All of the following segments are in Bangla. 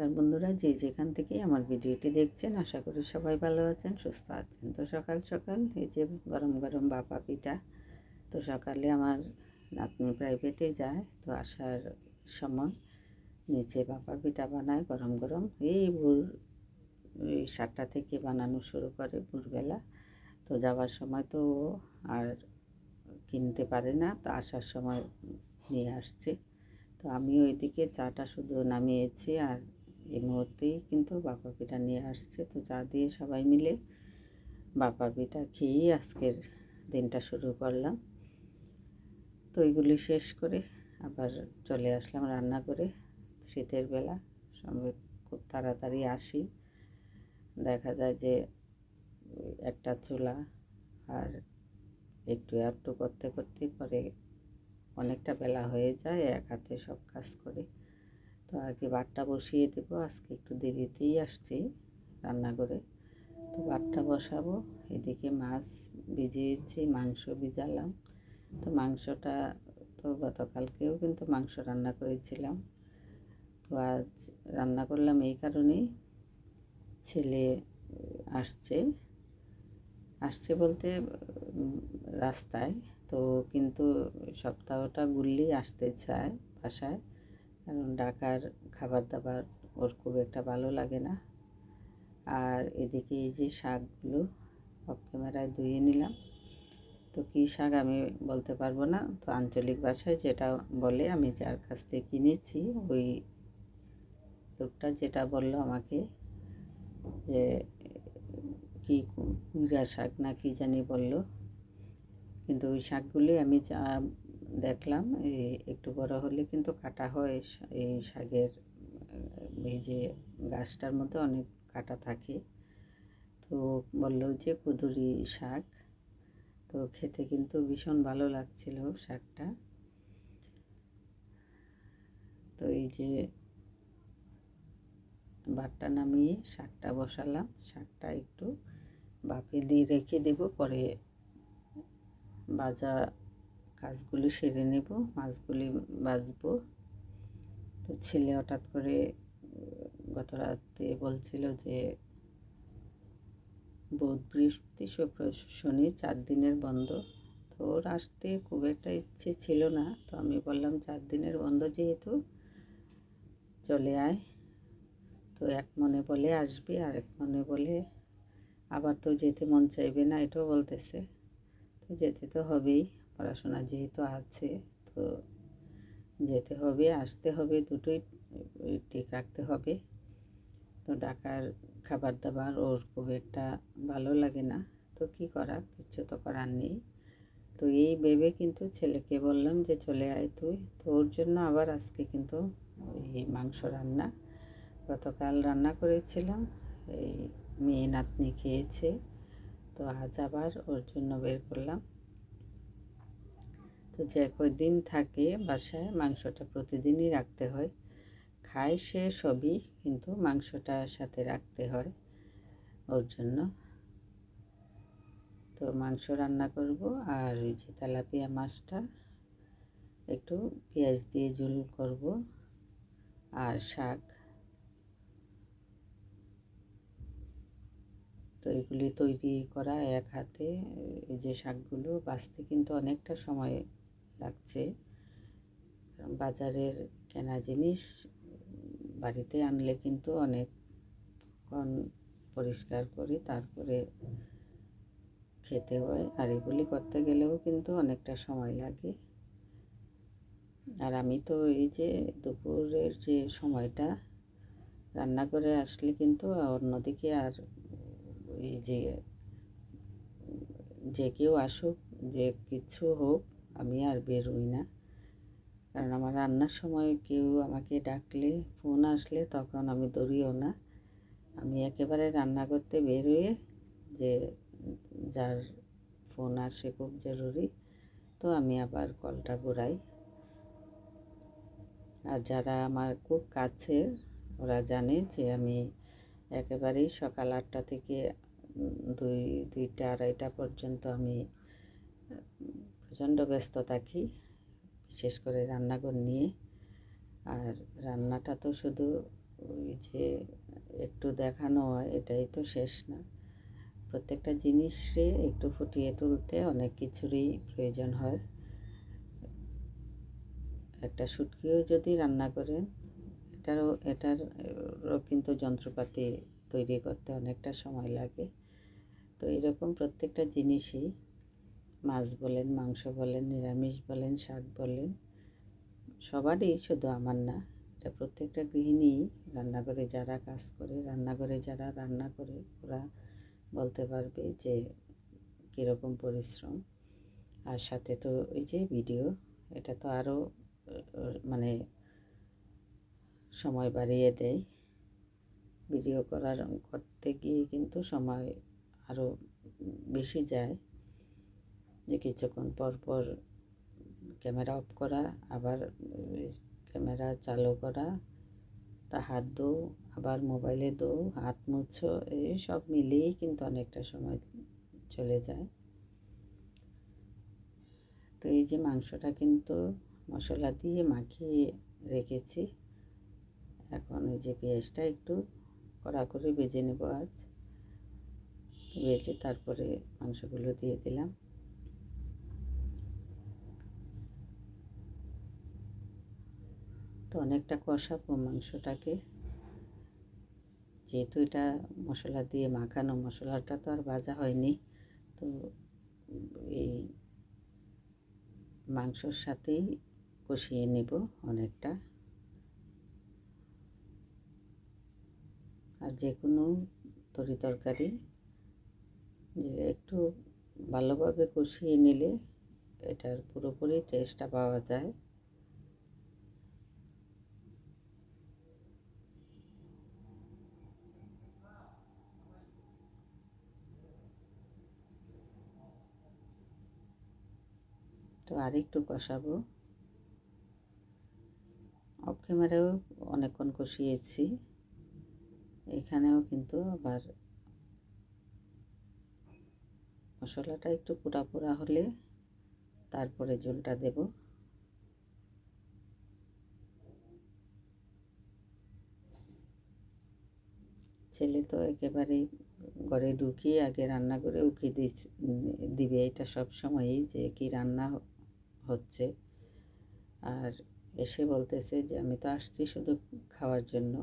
আর বন্ধুরা, যে যেখান থেকে আমার ভিডিওটি দেখছেন, আশা করি সবাই ভালো আছেন, সুস্থ আছেন। তো সকাল সকাল এই যে গরম গরম বাপা পিঠা, তো সকালে আমার নাতনি প্রাইভেটে যায়, তো আসার সময় নিচে বাপা পিঠা বানায় গরম গরম। এই ভোর সাতটা থেকে বানানো শুরু করে ভোরবেলা। তো যাওয়ার সময় তো আর কিনতে পারে না, তো আসার সময় নিয়ে আসছে। তো আমি ওইদিকে চাটা শুধু নামিয়েছি আর এই মুহূর্তেই কিন্তু বাপা পিঠা নিয়ে আসছে। তো যা দিয়ে সবাই মিলে বাপা পিঠা খেয়েই আজকের দিনটা শুরু করলাম। তো এইগুলি শেষ করে আবার চলে আসলাম রান্না করে। শীতের বেলা সঙ্গে খুব তাড়াতাড়ি আসি। দেখা যায় যে একটা চুলা আর একটু একটু করতে করতে পরে অনেকটা বেলা হয়ে যায়, এক হাতে সব কাজ করে। তো আগে ভাতটা বসিয়ে দেব, আজকে একটু দেরিতেই আসছি রান্না করে তো ভাতটা বসাবো, এদিকে মাছ ভিজিয়েছি, মাংস ভিজালাম। তো মাংসটা তো গতকালকেও কিন্তু মাংস রান্না করেছিলাম। তো আজ রান্না করলাম এই কারণেই। ছেলে আসছে আসছে বলতে রাস্তায়। তো কিন্তু সপ্তাহটা গুললেই আসতে চায় বাসায়। কারণ ঢাকার খাবার দাবার ওর খুব একটা ভালো লাগে না। আর এদিকে এই যে শাকগুলো অফ ক্যামেরায় ধুয়ে নিলাম। তো কী শাক আমি বলতে পারব না। তো আঞ্চলিক ভাষায় যেটা বলে আমি যার কাছ থেকে কিনেছি ওই লোকটা যেটা বলল আমাকে যে, কি কুইরা শাক না কি জানি বলল। কিন্তু ওই শাকগুলি আমি যা দেখলাম এই একটু বড় হলে কিন্তু কাটা হয়। এই শাকের এই যে গাছটার মধ্যে অনেক কাটা থাকে। তো বলল যে কুদুরি শাক। তো খেতে কিন্তু ভীষণ ভালো লাগছিল শাকটা। তো এই যে ভাতটা নামিয়ে শাকটা বসালাম। শাকটা একটু বাপে দিয়ে রেখে দেব, পরে ভাজা কাজগুলি সেরে নেব, মাছগুলি ভাজবো তো ছেলে হঠাৎ করে গত রাতে বলছিল যে, বুধ বৃহস্পতি শুক্র শনি চার দিনের বন্ধ। তো ওর আসতে খুব একটা ইচ্ছে ছিল না। তো আমি বললাম, চার দিনের বন্ধ যেহেতু, চলে আয়। তো এক মনে বলে, আসবি। আর এক মনে বলে, আবার তো যেতে মন চাইবে না। এটাও বলতেছে। তো যেতে তো হবেই। পড়াশোনা যেহেতু আছে, তো যেতে হবে, আসতে হবে দুটোই ঠিক রাখতে হবে। তো ঢাকার খাবার দাবার ওর খুব একটা ভালো লাগে না, তো কি করার? কিচ্ছু তো করার নেই। তো এই ভেবে কিন্তু ছেলেকে বললাম যে, চলে আয় তুই। তো ওর জন্য আবার আজকে কিন্তু এই মাংস রান্না। গতকাল রান্না করেছিলাম, এই মেয়ে নাতনি খেয়েছে, তো আজ আবার ওর জন্য বের করলাম। তো যে কদিন থাকে বাসায় মাংসটা প্রতিদিনই রাখতে হয়। খায় সে সবই, কিন্তু মাংসটা সাথে রাখতে হয় ওর জন্য। তো মাংস রান্না করব আর ওই যে তেলাপিয়া মাছটা, একটু পেঁয়াজ দিয়ে ঝোল করব আর শাক। তো এগুলি তৈরি করা এক হাতে, এই যে শাকগুলো বাঁচতে কিন্তু অনেকটা সময় লাগছে। বাজারের কেনা জিনিস বাড়িতে আনলে কিন্তু অনেকক্ষণ পরিষ্কার করি, তারপরে খেতে হয়। আর এগুলি করতে গেলেও কিন্তু অনেকটা সময় লাগে। আর আমি তো এই যে দুপুরের যে সময়টা রান্না করে আসলে কিন্তু অন্যদিকে আর এই যে যে কেউ আসুক, যে কিছু হোক আমি আর বেরোই না। কারণ আমার রান্নার সময় কেউ আমাকে ডাকলে, ফোন আসলে তখন আমি দৌড়িও না। আমি একেবারে রান্না করতে বেরোয়ে যে, যার ফোন আসে খুব জরুরি, তো আমি আবার কলটা ঘোরাই। আর যারা আমার খুব কাছের ওরা জানে যে আমি একেবারেই সকাল আটটা থেকে দুই, দুইটা, আড়াইটা পর্যন্ত আমি প্রচণ্ড ব্যস্ত থাকি, বিশেষ করে রান্নাঘর নিয়ে। আর রান্নাটা তো শুধু ওই যে একটু দেখানো হয়, এটাই তো শেষ না। প্রত্যেকটা জিনিসে একটু ফুটিয়ে তুলতে অনেক কিছুরই প্রয়োজন হয়। একটা শুটকিও যদি রান্না করেন, এটারও এটারও কিন্তু যন্ত্রপাতি তৈরি করতে অনেকটা সময় লাগে। তো এরকম প্রত্যেকটা জিনিসই মাছ বলেন, মাংস বলেন, নিরামিষ বলেন, শাক বলেন, সবারই শুধু আমার না, এটা প্রত্যেকটা গৃহিণী রান্নাঘরে যারা কাজ করে রান্নাঘরে যারা রান্না করে, ওরা বলতে পারবে যে কীরকম পরিশ্রম। আর সাথে তো ওই যে ভিডিও, এটা তো আরও মানে সময় বাড়িয়ে দেয়। ভিডিও করার করতে গিয়ে কিন্তু সময় আরও বেশি যায়। যে কিছুক্ষণ পর পর ক্যামেরা অফ করা, আবার ক্যামেরা চালু করা, তা হাত দো আবার মোবাইলে দো হাত মুছো, এই সব মিলিয়েই কিন্তু অনেকটা সময় চলে যায়। তো এই যে মাংসটা কিন্তু মশলা দিয়ে মাখিয়ে রেখেছি। এখন এই যে পেঁয়াজটা একটু কড়া করে বেজে নেব আজ। বেজে তারপরে মাংসগুলো দিয়ে দিলাম। তো অনেকটা কষাবো মাংসটাকে। যেহেতু এটা মশলা দিয়ে মাখানো, মশলাটা তো আর ভাজা হয়নি। তো এই মাংসর সাথেই কষিয়ে নেব অনেকটা। আর যে কোনো তরি তরকারি, যে একটু ভালোভাবে কষিয়ে নিলে এটার পুরোপুরি টেস্টটা পাওয়া যায়। তো আরেকটু কষাবো। অফ ক্যামেরাও অনেকক্ষণ কষিয়েছি। এখানেও কিন্তু আবার মশলাটা একটু পোড়া পোড়া হলে তারপরে জলটা দেব। ছেলে তো একেবারে ঘরে ঢুকিয়ে আগে রান্না করে উকি দিবে। এটা সব সময়ই যে কি রান্না হচ্ছে। আর এসে বলতেছে যে, আমি তো আসছি শুধু খাওয়ার জন্য।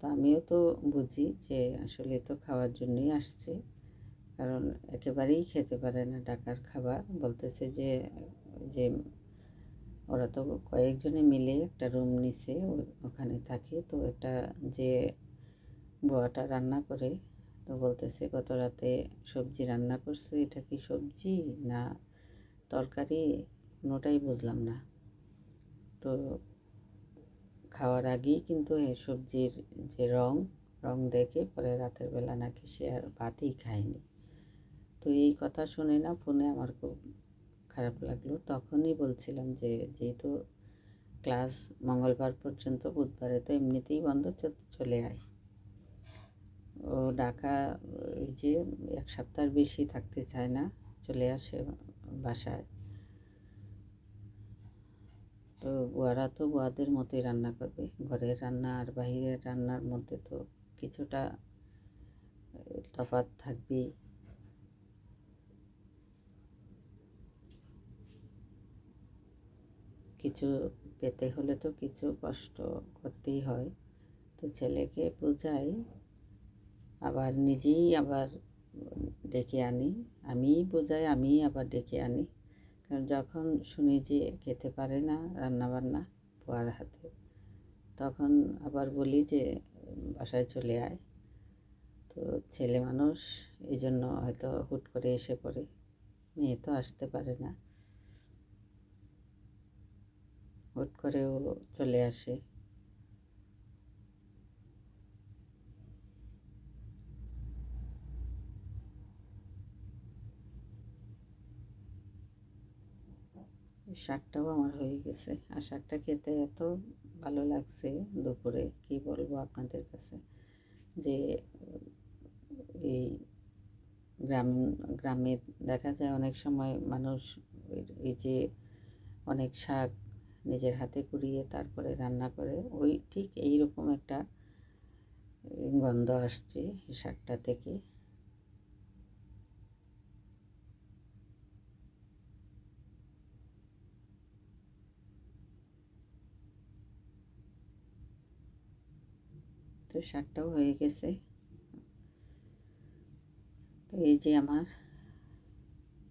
তো আমিও তো বুঝি যে, আসলে তো খাওয়ার জন্যই আসছে। কারণ একেবারেই খেতে পারে না ডাকার খাবার। বলতেছে যে যে ওরা তো কয়েকজনে মিলে একটা রুম নিছে ওখানে থাকে। তো এটা যে বোয়াটা রান্না করে, তো বলতেছে গত রাতে সবজি রান্না করছে। এটা কি সবজি না তরকারি? কোনোটাই বুঝলাম না। তো খাওয়ার আগেই কিন্তু সবজির যে রং রং দেখে পরে রাতের বেলা নাকি সে আর ভাতই খায়নি। তো এই কথা শুনে না ফোনে আমার খুব খারাপ লাগল। তখনই বলছিলাম যে যেহেতু ক্লাস মঙ্গলবার পর্যন্ত বুধবারে তো এমনিতেই বন্ধ চলে আয়। ও ডাকা ওই যে এক সপ্তাহের বেশি থাকতে চায় না, চলে আসে বাসায়। তো বুয়ারা তো বুয়াদের মতোই রান্না করবে। ঘরের রান্না আর বাহিরের রান্নার মধ্যে তো কিছুটা তফাৎ থাকবেই। কিছু পেতে হলে তো কিছু কষ্ট করতেই হয়। তো ছেলেকে বোঝাই, আবার নিজেই আবার ডেকে আনি। আমিই বোঝাই, আমিই আবার ডেকে আনি। যখন শুনি যে খেতে পারে না রান্নাবান্না পোয়ার হাতে, তখন আবার বলি যে, বাসায় চলে আয়। তো ছেলে মানুষ এই জন্য হয়তো হুট করে এসে পড়ে, মেয়ে তো আসতে পারে না। হুট করেও চলে আসে। শাকটাও আমার হয়ে গেছে। আর শাকটা খেতে এত ভালো লাগছে দুপুরে, কি বলব আপনাদের কাছে? যে, এই গ্রাম, গ্রামে দেখা যায় অনেক সময় মানুষ এই যে অনেক শাক নিজের হাতে কুড়িয়ে তারপরে রান্না করে, ওই ঠিক এই রকম একটা গন্ধ আসছে শাকটা থেকে। তো শাকটাও হয়ে গেছে। তো এই যে আমার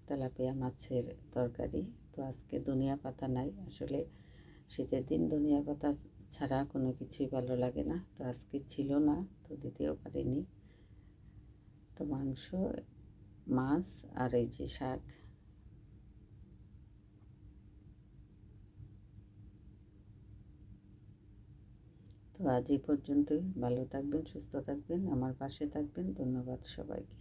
তেলাপিয়া মাছের তরকারি। তো আজকে ধনিয়া পাতা নাই, আসলে শীতের দিন ধনিয়া পাতা ছাড়া কোনো কিছুই ভালো লাগে না। তো আজকে ছিল না, তো দিতেও পারিনি। তো মাংস, মাছ আর এই যে শাক। তো আজ এই পর্যন্তই। ভালো থাকবেন সুস্থ থাকবেন আমার পাশে থাকবেন। ধন্যবাদ সবাইকে।